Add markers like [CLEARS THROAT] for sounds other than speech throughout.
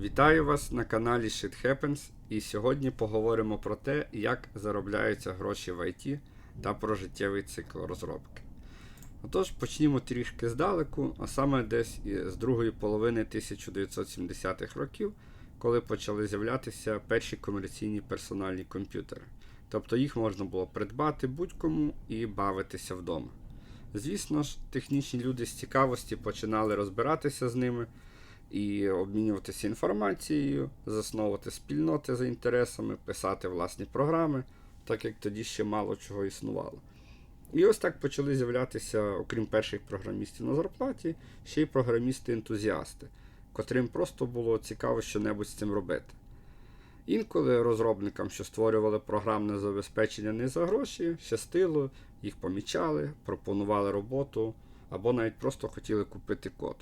Вітаю вас на каналі Shit Happens і сьогодні поговоримо про те, як заробляються гроші в IT та про життєвий цикл розробки. Отож, почнімо трішки здалеку, а саме десь з другої половини 1970-х років, коли почали з'являтися перші комерційні персональні комп'ютери. Тобто їх можна було придбати будь-кому і бавитися вдома. Звісно ж, технічні люди з цікавості починали розбиратися з ними і обмінюватися інформацією, засновувати спільноти за інтересами, писати власні програми, так як тоді ще мало чого існувало. І ось так почали з'являтися, окрім перших програмістів на зарплаті, ще й програмісти-ентузіасти, котрим просто було цікаво що-небудь з цим робити. Інколи розробникам, що створювали програмне забезпечення не за гроші, щастило, їх помічали, пропонували роботу або навіть просто хотіли купити код.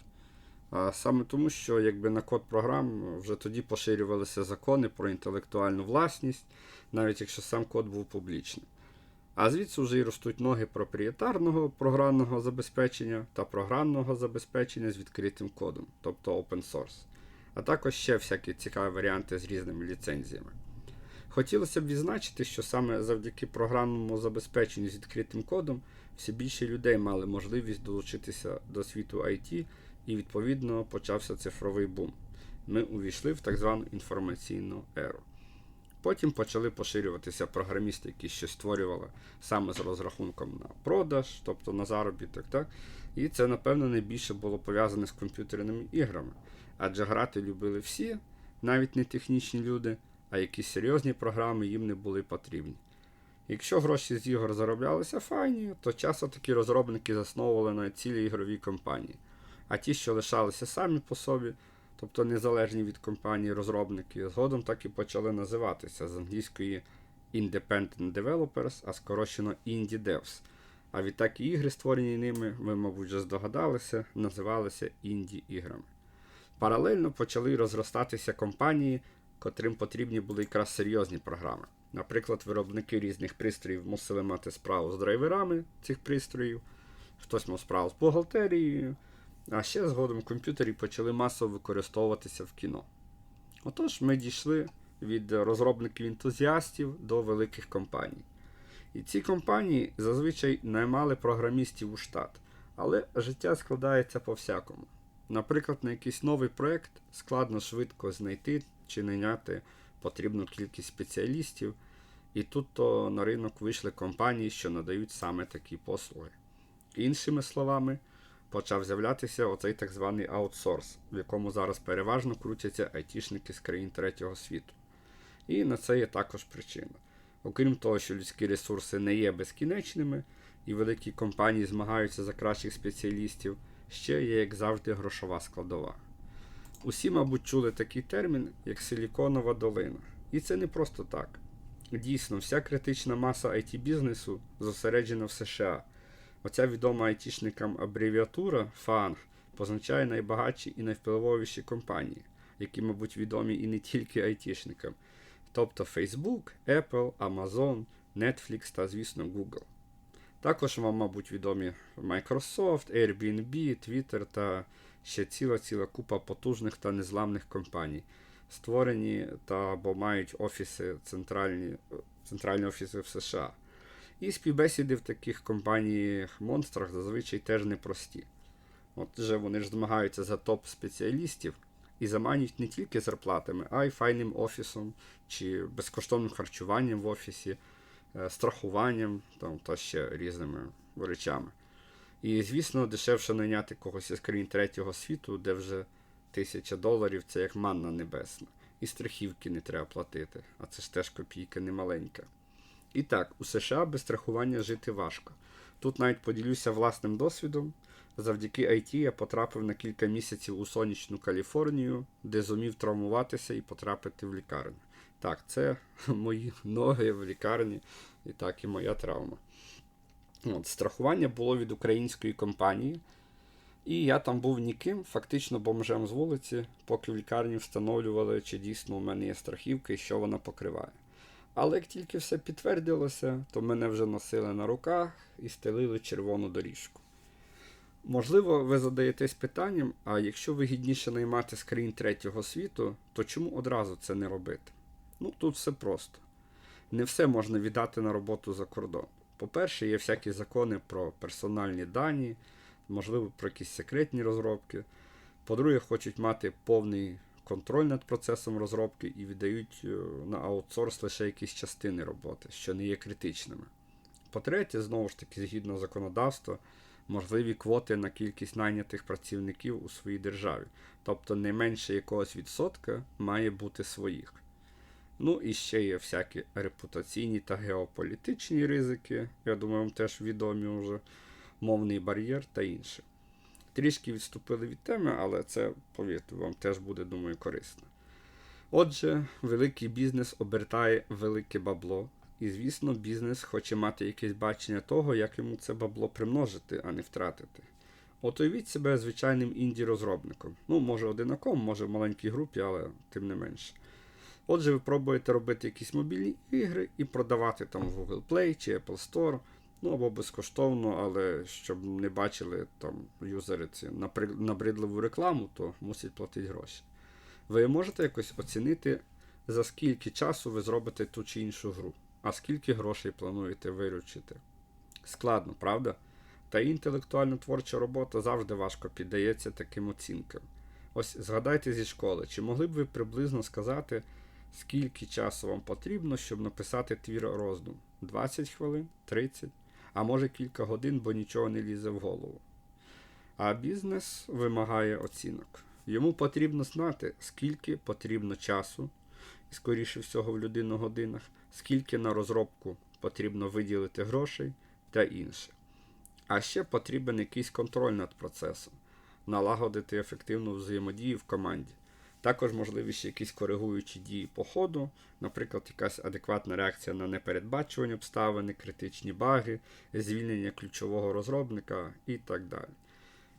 А саме тому, що якби на код програм вже тоді поширювалися закони про інтелектуальну власність, навіть якщо сам код був публічним. А звідси вже й ростуть ноги проприєтарного програмного забезпечення та програмного забезпечення з відкритим кодом, тобто open source, а також ще всякі цікаві варіанти з різними ліцензіями. Хотілося б відзначити, що саме завдяки програмному забезпеченню з відкритим кодом все більше людей мали можливість долучитися до світу IT і відповідно почався цифровий бум. Ми увійшли в так звану інформаційну еру. Потім почали поширюватися програмісти, які щось створювали саме з розрахунком на продаж, тобто на заробіток. так? І це, напевно, найбільше було пов'язане з комп'ютерними іграми. Адже грати любили всі, навіть не технічні люди, а якісь серйозні програми їм не були потрібні. Якщо гроші з ігор зароблялися файні, то часто такі розробники засновували на цілі ігрові компанії. А ті, що лишалися самі по собі, тобто незалежні від компанії розробники, згодом так і почали називатися з англійської Independent Developers, а скорочено Indie Devs. А відтак і ігри, створені ними, ви, мабуть, вже здогадалися, називалися інді-іграми. Паралельно почали розростатися компанії, котрим потрібні були якраз серйозні програми. Наприклад, виробники різних пристроїв мусили мати справу з драйверами цих пристроїв, хтось мав справу з бухгалтерією. А ще згодом комп'ютері почали масово використовуватися в кіно. Отож, ми дійшли від розробників-ентузіастів до великих компаній. І ці компанії зазвичай наймали програмістів у штат, але життя складається по-всякому. Наприклад, на якийсь новий проєкт складно швидко знайти чи найняти потрібну кількість спеціалістів, і тут то на ринок вийшли компанії, що надають саме такі послуги. Іншими словами, почав з'являтися оцей так званий аутсорс, в якому зараз переважно крутяться айтішники з країн третього світу. І на це є також причина. Окрім того, що людські ресурси не є безкінечними, і великі компанії змагаються за кращих спеціалістів, ще є, як завжди, грошова складова. Усі, мабуть, чули такий термін, як Силіконова долина. І це не просто так. Дійсно, вся критична маса it бізнесу зосереджена в США. Оця відома айтішникам абревіатура FANG позначає найбагатші і найвпливовіші компанії, які, мабуть, відомі і не тільки айтішникам, тобто Facebook, Apple, Amazon, Netflix та, звісно, Google. Також вам, мабуть, відомі Microsoft, Airbnb, Twitter та ще ціла ціла купа потужних та незламних компаній, створені та або мають офіси центральні, центральні офіси в США. І співбесіди в таких компаніях-монстрах зазвичай теж непрості. Отже, вони ж змагаються за топ-спеціалістів і заманюють не тільки зарплатами, а й файним офісом, чи безкоштовним харчуванням в офісі, страхуванням там, та ще різними речами. І, звісно, дешевше найняти когось із країн третього світу, де вже тисяча доларів це як манна небесна. І страхівки не треба платити, а це ж теж копійка немаленька. І так, у США без страхування жити важко. Тут навіть поділюся власним досвідом. Завдяки IT я потрапив на кілька місяців у сонячну Каліфорнію, де зумів травмуватися і потрапити в лікарню. Так, це [LAUGHS] мої ноги в лікарні, і так і моя травма. От, Страхування було від української компанії, і я там був ніким, фактично бомжем з вулиці, поки в лікарні встановлювали, чи дійсно у мене є страхівка і що вона покриває. Але як тільки все підтвердилося, то мене вже носили на руках і стелили червону доріжку. Можливо, ви задаєтесь питанням, а якщо вигідніше наймати скрін третього світу, то чому одразу це не робити? Ну, тут все просто. Не все можна віддати на роботу за кордон. По-перше, є всякі закони про персональні дані, можливо, про якісь секретні розробки. По-друге, хочуть мати повний контроль над процесом розробки і віддають е, на аутсорс лише якісь частини роботи, що не є критичними. По-третє, знову ж таки, згідно законодавства, можливі квоти на кількість найнятих працівників у своїй державі. Тобто не менше якогось відсотка має бути своїх. Ну і ще є всякі репутаційні та геополітичні ризики, я думаю, вам теж відомі вже мовний бар'єр та інше. Трішки відступили від теми, але це, повірте, вам теж буде, думаю, корисно. Отже, великий бізнес обертає велике бабло, і, звісно, бізнес хоче мати якесь бачення того, як йому це бабло примножити, а не втратити. От себе звичайним інді-розробником. Ну, може одинаком, може в маленькій групі, але тим не менше. Отже, ви пробуєте робити якісь мобільні ігри і продавати там в Google Play чи Apple Store, ну або безкоштовно, але щоб не бачили там юзери ці набридливу рекламу, то мусять платити гроші. Ви можете якось оцінити, за скільки часу ви зробите ту чи іншу гру, а скільки грошей плануєте виручити. Складно, правда? Та інтелектуально творча робота завжди важко піддається таким оцінкам. Ось згадайте зі школи, чи могли б ви приблизно сказати, скільки часу вам потрібно, щоб написати твір роздум? 20 хвилин, 30, а може кілька годин, бо нічого не лізе в голову. А бізнес вимагає оцінок. Йому потрібно знати, скільки потрібно часу, і скоріше всього в людину годинах, скільки на розробку потрібно виділити грошей та інше. А ще потрібен якийсь контроль над процесом, налагодити ефективну взаємодію в команді. Також можливі ще якісь коригуючі дії по ходу, наприклад, якась адекватна реакція на непередбачувані обставини, критичні баги, звільнення ключового розробника і так далі.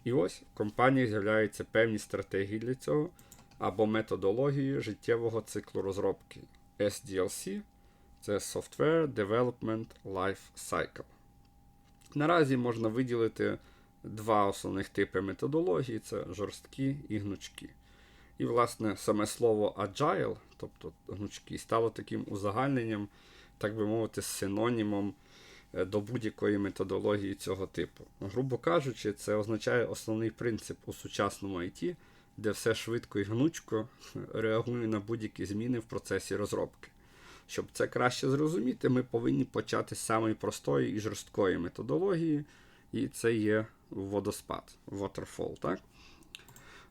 І ось в компанії з'являються певні стратегії для цього або методології життєвого циклу розробки. SDLC це Software Development Life Cycle. Наразі можна виділити два основних типи методології це жорсткі і гнучкі. І, власне, саме слово agile, тобто гнучкі, стало таким узагальненням, так би мовити, синонімом е, до будь-якої методології цього типу. Грубо кажучи, це означає основний принцип у сучасному IT, де все швидко і гнучко [LAUGHS] реагує на будь-які зміни в процесі розробки. Щоб це краще зрозуміти, ми повинні почати з самої простої і жорсткої методології, і це є водоспад, waterfall, так?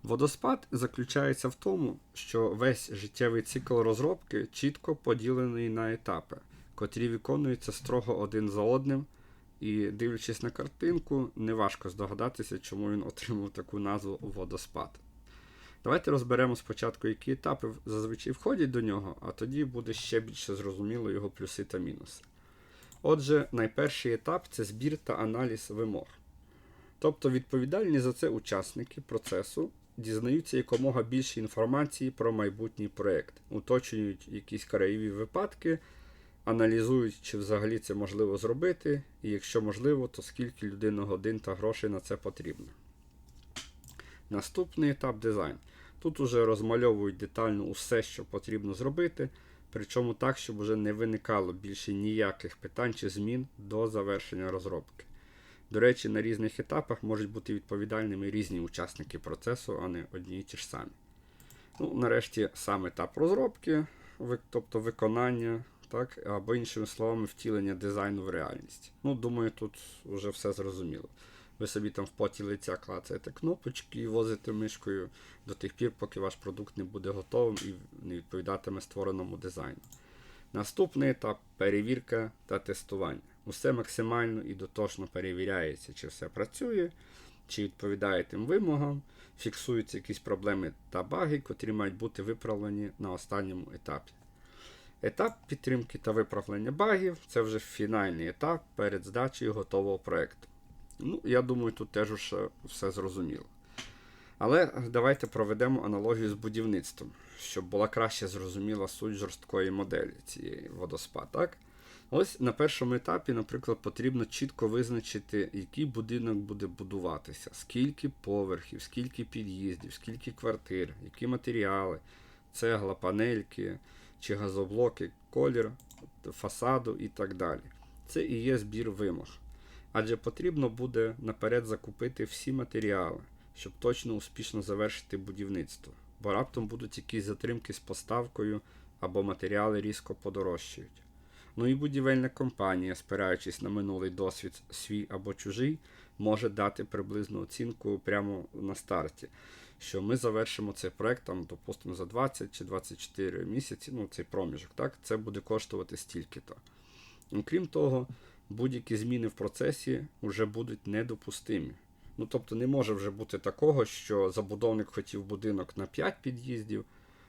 Водоспад заключається в тому, що весь життєвий цикл розробки чітко поділений на етапи, котрі виконуються строго один за одним, і дивлячись на картинку, неважко здогадатися, чому він отримав таку назву водоспад. Давайте розберемо спочатку, які етапи зазвичай входять до нього, а тоді буде ще більше зрозуміло його плюси та мінуси. Отже, найперший етап це збір та аналіз вимог. Тобто відповідальні за це учасники процесу дізнаються якомога більше інформації про майбутній проєкт, уточнюють якісь краєві випадки, аналізують, чи взагалі це можливо зробити, і якщо можливо, то скільки людиногодин та грошей на це потрібно. Наступний етап дизайн. Тут уже розмальовують детально усе, що потрібно зробити, причому так, щоб вже не виникало більше ніяких питань чи змін до завершення розробки. До речі, на різних етапах можуть бути відповідальними різні учасники процесу, а не одні і ті ж самі. Ну, нарешті, сам етап розробки, тобто виконання, так, або іншими словами, втілення дизайну в реальність. Ну, думаю, тут вже все зрозуміло. Ви собі там в поті лиця клацаєте кнопочки і возите мишкою до тих пір, поки ваш продукт не буде готовим і не відповідатиме створеному дизайну. Наступний етап перевірка та тестування. Усе максимально і дотошно перевіряється, чи все працює, чи відповідає тим вимогам, фіксуються якісь проблеми та баги, котрі мають бути виправлені на останньому етапі. Етап підтримки та виправлення багів це вже фінальний етап перед здачею готового проєкту. Ну, я думаю, тут теж уже все зрозуміло. Але давайте проведемо аналогію з будівництвом, щоб була краще зрозуміла суть жорсткої моделі цієї водоспад. Так? Ось на першому етапі, наприклад, потрібно чітко визначити, який будинок буде будуватися, скільки поверхів, скільки під'їздів, скільки квартир, які матеріали, цегла, панельки чи газоблоки, колір фасаду і так далі. Це і є збір вимог. Адже потрібно буде наперед закупити всі матеріали, щоб точно успішно завершити будівництво, бо раптом будуть якісь затримки з поставкою або матеріали різко подорожчають. Ну і будівельна компанія, спираючись на минулий досвід свій або чужий, може дати приблизну оцінку прямо на старті, що ми завершимо цей проект, там, допустимо, за 20 чи 24 місяці, ну цей проміжок, так, це буде коштувати стільки-то. Окрім того, будь-які зміни в процесі вже будуть недопустимі. Ну, тобто не може вже бути такого, що забудовник хотів будинок на 5 під'їздів,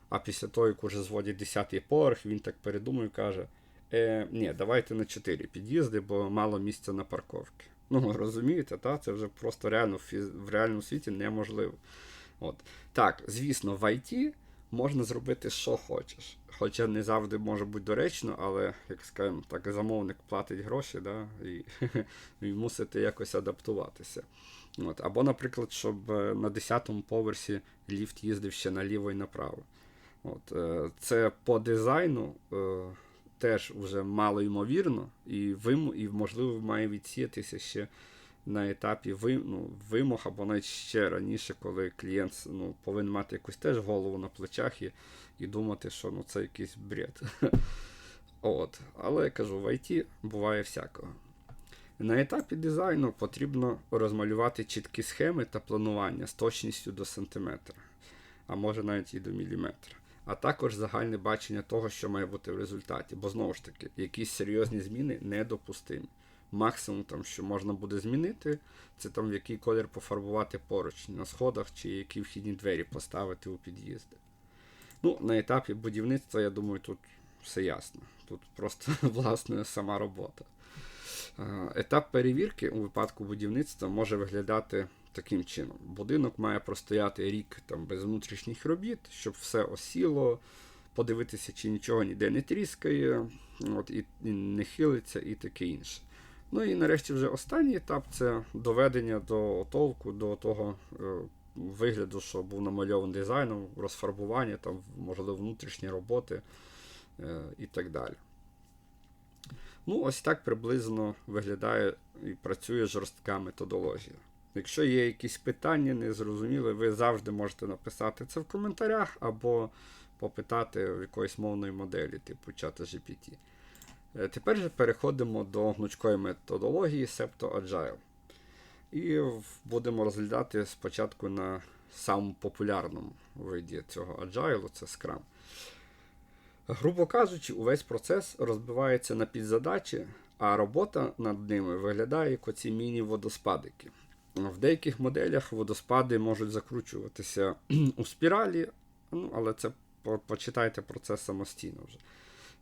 а після того, як уже зводять 10-й поверх, він так передумав і каже: е, ні, давайте на 4 під'їзди, бо мало місця на парковки. Ну, розумієте, та? це вже просто реально в, реальному світі неможливо. От. Так, звісно, в IT можна зробити, що хочеш. Хоча не завжди може бути доречно, але, як скажемо, так, замовник платить гроші, да, і, [LAUGHS] і мусите якось адаптуватися. От. Або, наприклад, щоб е, на 10-му поверсі ліфт їздив ще наліво і направо. От. е, Це по дизайну е, теж вже мало ймовірно, і, вим, і можливо має відсіятися ще на етапі ви, ну, вимог, або навіть ще раніше, коли клієнт ну, повинен мати якусь теж голову на плечах і, і думати, що ну, це якийсь бред. [LAUGHS] От. Але я кажу, в IT буває всякого. На етапі дизайну потрібно розмалювати чіткі схеми та планування з точністю до сантиметра, а може навіть і до міліметра. А також загальне бачення того, що має бути в результаті. Бо знову ж таки, якісь серйозні зміни недопустимі. Максимум, там, що можна буде змінити, це там в який колір пофарбувати поруч на сходах чи які вхідні двері поставити у під'їзди. Ну, на етапі будівництва, я думаю, тут все ясно. Тут просто [LAUGHS] власне сама робота. Е, Етап перевірки у випадку будівництва може виглядати таким чином: будинок має простояти рік там, без внутрішніх робіт, щоб все осіло, подивитися, чи нічого ніде не тріскає, от, і, і не хилиться, і таке інше. Ну і нарешті вже останній етап це доведення до толку, до того е, вигляду, що був намальований дизайном, розфарбування, там, можливо, внутрішні роботи е, і так далі. Ну, ось так приблизно виглядає і працює жорстка методологія. Якщо є якісь питання, незрозуміли, ви завжди можете написати це в коментарях або попитати в якоїсь мовної моделі, типу чата GPT. Е, Тепер же переходимо до гнучкої методології Septo Agile. І будемо розглядати спочатку на самому популярному виді цього Agile, це Scrum. Грубо кажучи, увесь процес розбивається на підзадачі, а робота над ними виглядає як оці міні-водоспадики. В деяких моделях водоспади можуть закручуватися [CLEARS THROAT] у спіралі, ну, але це почитайте про це самостійно вже.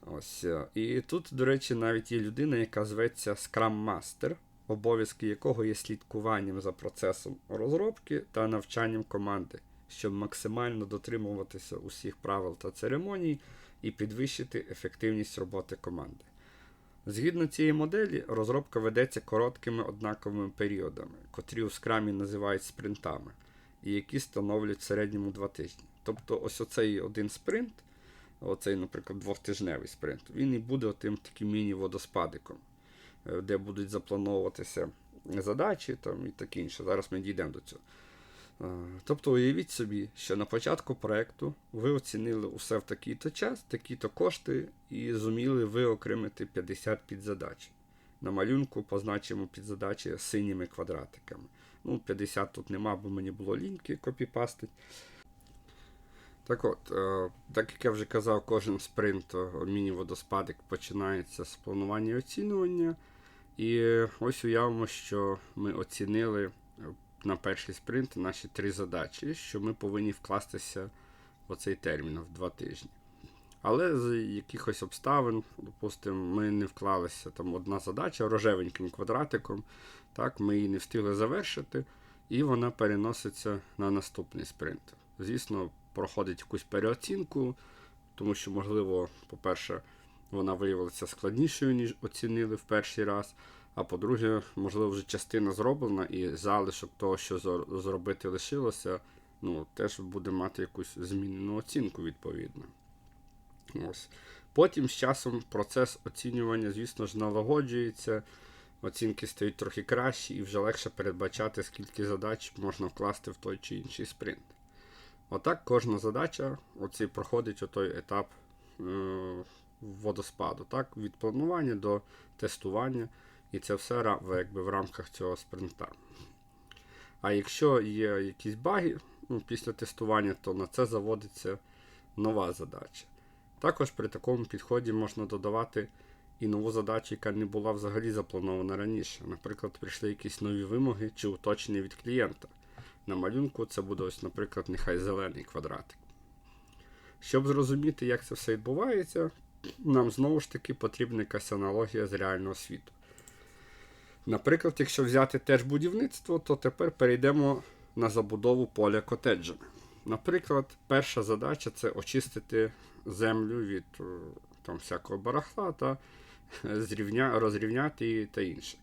Ось. е, І тут, до речі, навіть є людина, яка зветься Scrum Master, обов'язки якого є слідкуванням за процесом розробки та навчанням команди, щоб максимально дотримуватися усіх правил та церемоній і підвищити ефективність роботи команди. Згідно цієї моделі, розробка ведеться короткими однаковими періодами, котрі у скрамі називають спринтами, і які становлять в середньому два тижні. Тобто, ось оцей один спринт, оцей, наприклад, двохтижневий спринт, він і буде отим таким міні-водоспадиком, е, де будуть заплановуватися задачі там, і таке інше. Зараз ми дійдемо до цього. Е, Тобто уявіть собі, що на початку проекту ви оцінили усе в такий-то час, такі-то кошти, і зуміли виокремити 50 підзадач. На малюнку позначимо підзадачі синіми квадратиками. Ну, 50 тут нема, бо мені було ліньки копіпастить. Так от, е, так як я вже казав, кожен спринт е, міні-водоспадик починається з планування і оцінювання. І ось уявимо, що ми оцінили на перший спринт наші три задачі, що ми повинні вкластися в цей термін в два тижні. Але з якихось обставин, допустимо, ми не вклалися там одна задача рожевеньким квадратиком, так, ми її не встигли завершити, і вона переноситься на наступний спринт. Звісно, проходить якусь переоцінку, тому що, можливо, по-перше, вона виявилася складнішою, ніж оцінили в перший раз. А по-друге, можливо, вже частина зроблена, і залишок того, що зробити лишилося, ну, теж буде мати якусь змінену оцінку відповідно. Ось. Потім з часом процес оцінювання, звісно ж, налагоджується, оцінки стають трохи кращі і вже легше передбачати, скільки задач можна вкласти в той чи інший спринт. Отак кожна задача оці, проходить отой етап е, водоспаду, так? від планування до тестування, і це все якби, в рамках цього спринта. А якщо є якісь баги ну, після тестування, то на це заводиться нова задача. Також при такому підході можна додавати і нову задачу, яка не була взагалі запланована раніше. Наприклад, прийшли якісь нові вимоги чи уточнення від клієнта. На малюнку це буде ось, наприклад, нехай зелений квадратик. Щоб зрозуміти, як це все відбувається, нам знову ж таки потрібна якась аналогія з реального світу. Наприклад, якщо взяти теж будівництво, то тепер перейдемо на забудову поля котеджами. Наприклад, перша задача це очистити землю від е, там, всякого барахла та зрівня, розрівняти її та інше.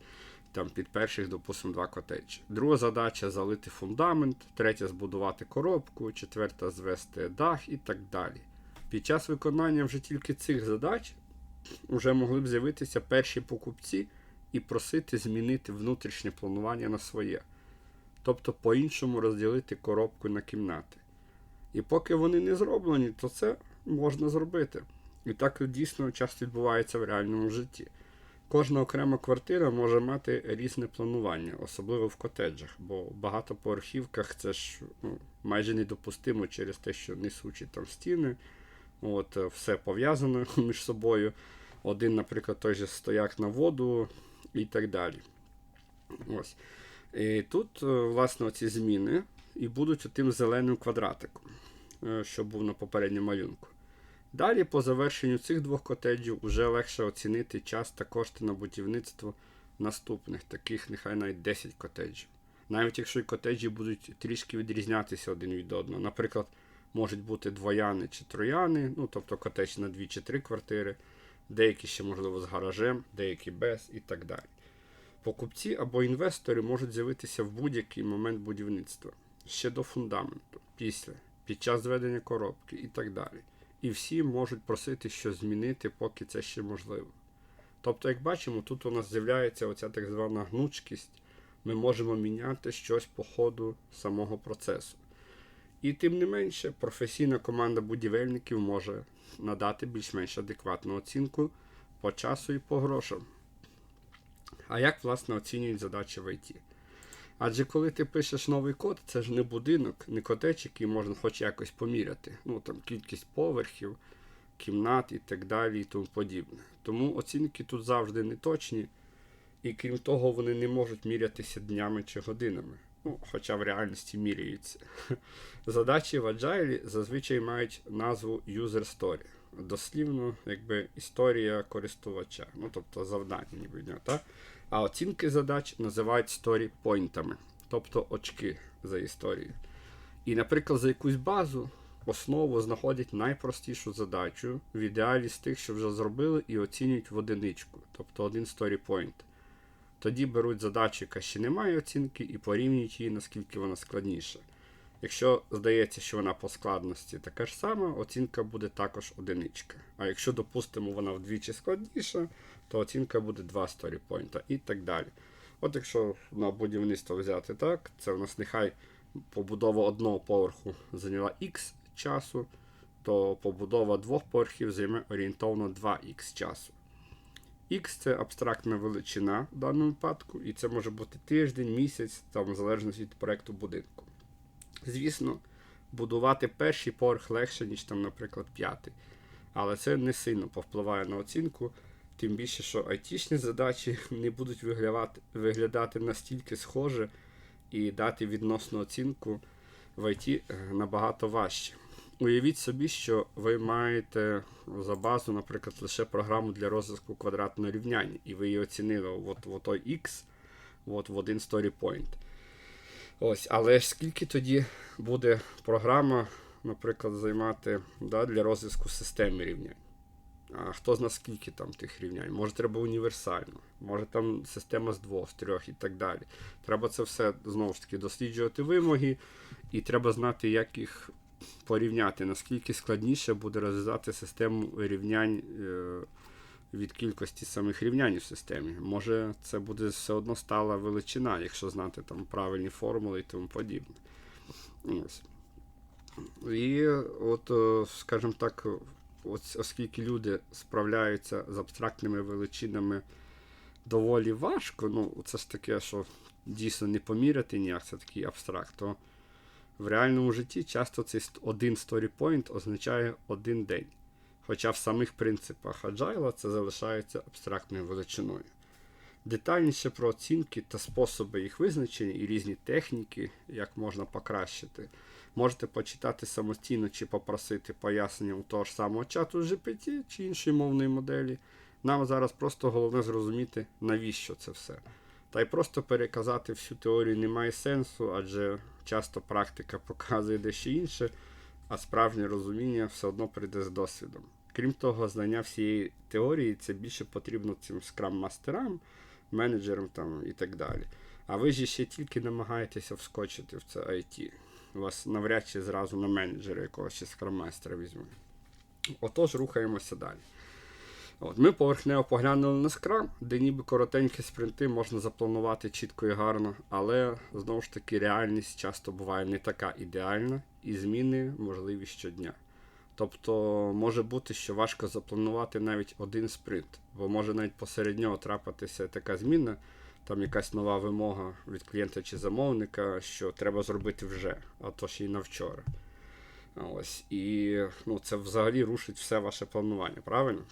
Там під перших, допустимо, два котеджі. Друга задача залити фундамент, третя збудувати коробку, четверта звести дах і так далі. Під час виконання вже тільки цих задач вже могли б з'явитися перші покупці і просити змінити внутрішнє планування на своє. Тобто по-іншому розділити коробку на кімнати. І поки вони не зроблені, то це можна зробити. І так дійсно часто відбувається в реальному житті. Кожна окрема квартира може мати різне планування, особливо в котеджах, бо в багатоповерхівках це ж ну, майже недопустимо через те, що несучі там стіни, от, е, все пов'язано [LAUGHS] між собою. Один, наприклад, той же стояк на воду і так далі. Ось. І тут, е, власне, ці зміни і будуть тим зеленим квадратиком, е, що був на попередньому малюнку. Далі, по завершенню цих двох котеджів, вже легше оцінити час та кошти на будівництво наступних, таких нехай навіть 10 котеджів. Навіть якщо й котеджі будуть трішки відрізнятися один від одного. Наприклад, можуть бути двояни чи трояни, ну тобто котедж на 2 чи 3 квартири, деякі ще, можливо, з гаражем, деякі без і так далі. Покупці або інвестори можуть з'явитися в будь-який момент будівництва, ще до фундаменту, після, під час зведення коробки і так далі. І всі можуть просити щось змінити, поки це ще можливо. Тобто, як бачимо, тут у нас з'являється оця так звана гнучкість, ми можемо міняти щось по ходу самого процесу. І тим не менше, професійна команда будівельників може надати більш-менш адекватну оцінку по часу і по грошам. А як, власне, оцінюють задачі в ІТ? Адже коли ти пишеш новий код, це ж не будинок, не котеч, який можна хоч якось поміряти. Ну там кількість поверхів, кімнат і так далі, і тому подібне. Тому оцінки тут завжди не точні, і крім того, вони не можуть мірятися днями чи годинами. Ну, хоча в реальності міряються. Задачі в Agile зазвичай мають назву User Story. Дослівно, якби історія користувача, ну тобто завдання, ніби нього, так? А оцінки задач називають сторі-пойнтами, тобто очки за історією. І, наприклад, за якусь базу основу знаходять найпростішу задачу, в ідеалі з тих, що вже зробили, і оцінюють в одиничку, тобто один сторі-пойнт. Тоді беруть задачу, яка ще не має оцінки, і порівнюють її, наскільки вона складніша. Якщо здається, що вона по складності така ж сама, оцінка буде також одиничка. А якщо, допустимо, вона вдвічі складніша, то оцінка буде 2 сторіпойнта і так далі. От якщо на будівництво взяти так, це у нас нехай побудова одного поверху зайняла X часу, то побудова двох поверхів займе орієнтовно 2х часу. X це абстрактна величина в даному випадку, і це може бути тиждень, місяць, там в залежності від проекту будинку. Звісно, будувати перший поверх легше, ніж там, наприклад, п'ятий. Але це не сильно повпливає на оцінку, тим більше, що айтішні задачі [LAUGHS] не будуть виглядати, виглядати настільки схоже і дати відносну оцінку в ІТ набагато важче. Уявіть собі, що ви маєте за базу, наприклад, лише програму для розвитку квадратного рівняння, і ви її оцінили от, в той X от, в один story point. Ось, але ж скільки тоді буде програма, наприклад, займати да, для розвитку системи рівнянь? А хто зна скільки там тих рівнянь? Може треба універсально, може там система з двох, з трьох і так далі. Треба це все знову ж таки досліджувати вимоги, і треба знати, як їх порівняти, наскільки складніше буде розв'язати систему рівнянь е, від кількості самих рівнянь в системі. Може, це буде все одно стала величина, якщо знати там правильні формули і тому подібне. Ось. І от, е, скажімо так, оскільки люди справляються з абстрактними величинами доволі важко, ну це ж таке, що дійсно не поміряти ніяк, це такий абстракт, то в реальному житті часто цей один story-point означає один день. Хоча в самих принципах Agile це залишається абстрактною величиною. Детальніше про оцінки та способи їх визначення і різні техніки, як можна покращити, можете почитати самостійно чи попросити пояснення у того ж самого чату GPT чи іншої мовної моделі. Нам зараз просто головне зрозуміти, навіщо це все. Та й просто переказати всю теорію немає сенсу, адже часто практика показує дещо інше, а справжнє розуміння все одно прийде з досвідом. Крім того, знання всієї теорії це більше потрібно цим скрам-мастерам, менеджерам там, і так далі. А ви ж ще тільки намагаєтеся вскочити в це IT. Вас навряд чи зразу на менеджера якогось чи скрам-майстера візьмуть. Отож, рухаємося далі. От, ми поверхнево поглянули на скрам, де ніби коротенькі спринти можна запланувати чітко і гарно, але знову ж таки реальність часто буває не така ідеальна, і зміни можливі щодня. Тобто може бути, що важко запланувати навіть один спринт, бо може навіть посеред нього трапитися така зміна, там якась нова вимога від клієнта чи замовника, що треба зробити вже, а то ще й на вчора. Ось. І ну, це взагалі рушить все ваше планування, правильно?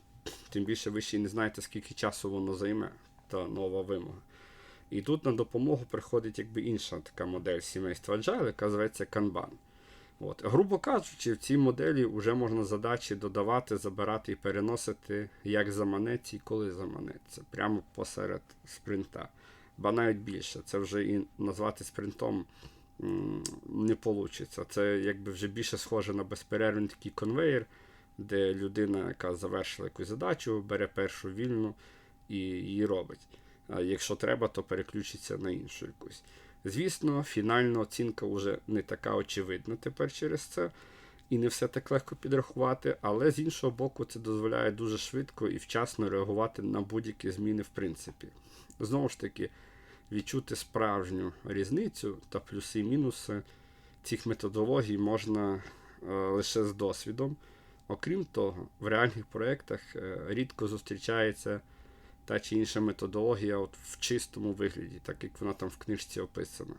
Тим більше ви ще не знаєте, скільки часу воно займе, та нова вимога. І тут на допомогу приходить якби інша така модель сімейства Agile, яка зветься Kanban. От. Грубо кажучи, в цій моделі вже можна задачі додавати, забирати і переносити, як заманеться і коли заманеться, прямо посеред спринта. Ба навіть більше, це вже і назвати спринтом не вийде. Це якби вже більше схоже на безперервний такий конвейер, де людина, яка завершила якусь задачу, бере першу вільну і її робить. Якщо треба, то переключиться на іншу якусь. Звісно, фінальна оцінка вже не така очевидна тепер через це, і не все так легко підрахувати, але з іншого боку, це дозволяє дуже швидко і вчасно реагувати на будь-які зміни в принципі. Знову ж таки, відчути справжню різницю та плюси і мінуси цих методологій можна е, лише з досвідом. Окрім того, в реальних проєктах е, рідко зустрічається та чи інша методологія от в чистому вигляді, так як вона там в книжці описана.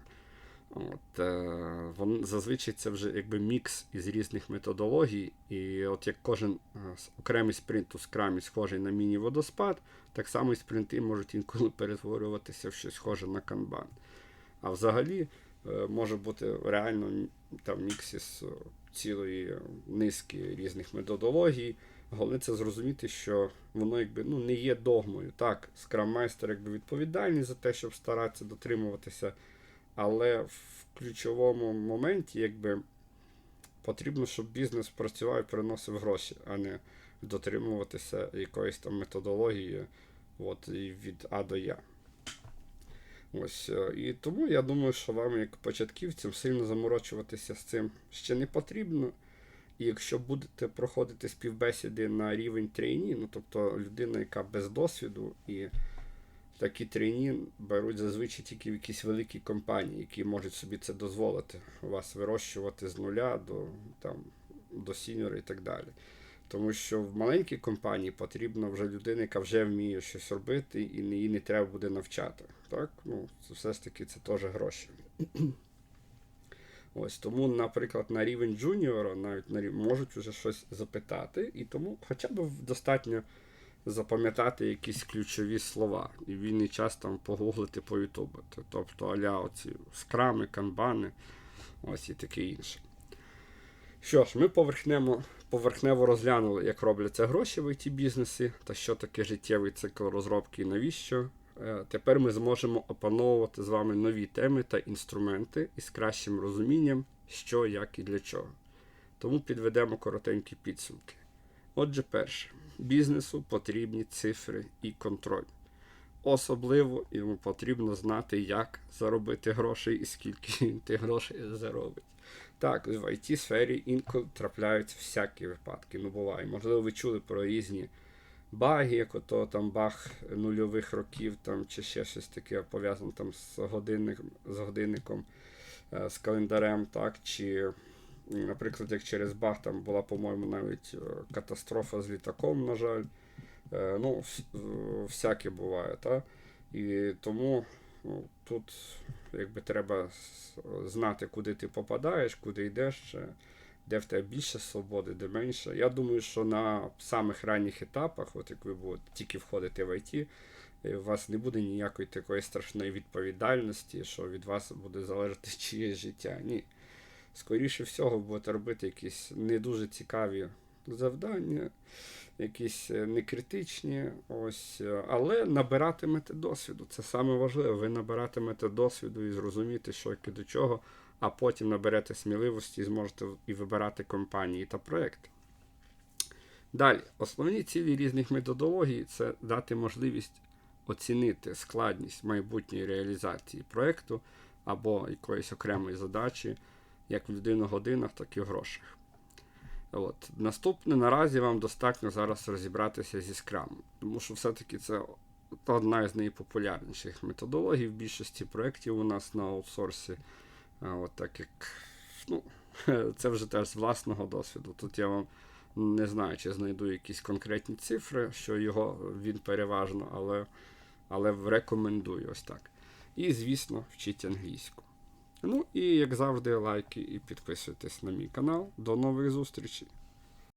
От, е, вон, зазвичай це вже якби мікс із різних методологій, і от як кожен е, окремий спринт у скрамі схожий на міні-водоспад, так само і спринти можуть інколи перетворюватися в щось схоже на канбан. А взагалі може бути реально там мікс із цілої низки різних методологій. Головне це зрозуміти, що воно якби ну, не є догмою. Так, скрам-майстер якби відповідальний за те, щоб старатися дотримуватися, але в ключовому моменті якби потрібно, щоб бізнес працював і приносив гроші, а не дотримуватися якоїсь там методології от, від А до Я. Ось, е, і тому я думаю, що вам, як початківцям, сильно заморочуватися з цим ще не потрібно. І якщо будете проходити співбесіди на рівень трейні, ну тобто людина, яка без досвіду, і такі трейні беруть зазвичай тільки в якісь великі компанії, які можуть собі це дозволити, вас вирощувати з нуля до, там, до сіньора і так далі. Тому що в маленькій компанії потрібна вже людина, яка вже вміє щось робити, і її не треба буде навчати. Так? Ну, це все ж таки це теж гроші. [CLEARS THROAT] Ось тому, наприклад, на рівень джуніора навіть на рів... можуть вже щось запитати, і тому хоча б достатньо запам'ятати якісь ключові слова, і вільний час там погуглити по. Тобто аля оці скрами, канбани, ось і таке інше. Що ж, ми поверхнемо, поверхнево розглянули, як робляться гроші в it бізнесі та що таке життєвий цикл розробки і навіщо. Е, Тепер ми зможемо опановувати з вами нові теми та інструменти із кращим розумінням, що, як і для чого. Тому підведемо коротенькі підсумки. Отже, перше. бізнесу потрібні цифри і контроль. Особливо йому потрібно знати, як заробити гроші і скільки [LAUGHS] він тих грошей заробить. Так, в it сфері інколи трапляються всякі випадки. Ну, буває. Можливо, ви чули про різні баги, як ото там баг нульових років, там, чи ще щось таке пов'язане там з годинником, з годинником, е, з календарем, так, чи, наприклад, як через баг там була, по-моєму, навіть е, катастрофа з літаком, на жаль. Е, Ну, всяке буває, так? І тому ну, тут якби треба знати, куди ти попадаєш, куди йдеш, е, де в тебе більше свободи, де менше. Я думаю, що на самих ранніх етапах, от як ви будете тільки входите в IT, е, у вас не буде ніякої такої страшної відповідальності, що від вас буде залежати [LAUGHS] чиєсь життя. Ні. Скоріше всього, будете робити якісь не дуже цікаві завдання, якісь е, некритичні, ось, е, але набиратимете досвіду. Це саме важливе. Ви набиратимете досвіду і зрозуміти, що як і до чого, а потім наберете сміливості і зможете і вибирати компанії та проекти. Далі, основні цілі різних методологій це дати можливість оцінити складність майбутньої реалізації проєкту або якоїсь окремої задачі, як в людину-годинах, так і в грошах. От. Наступне наразі вам достатньо зараз розібратися зі Scrum, тому що все-таки це одна з найпопулярніших методологій в більшості проєктів у нас на аутсорсі. От так як ну, [LAUGHS] це вже теж з власного досвіду. Тут я вам не знаю, чи знайду якісь конкретні цифри, що його він переважно, але, але рекомендую ось так. І, звісно, вчіть англійську. Ну і як завжди, лайки і підписуйтесь на мій канал. До нових зустрічей!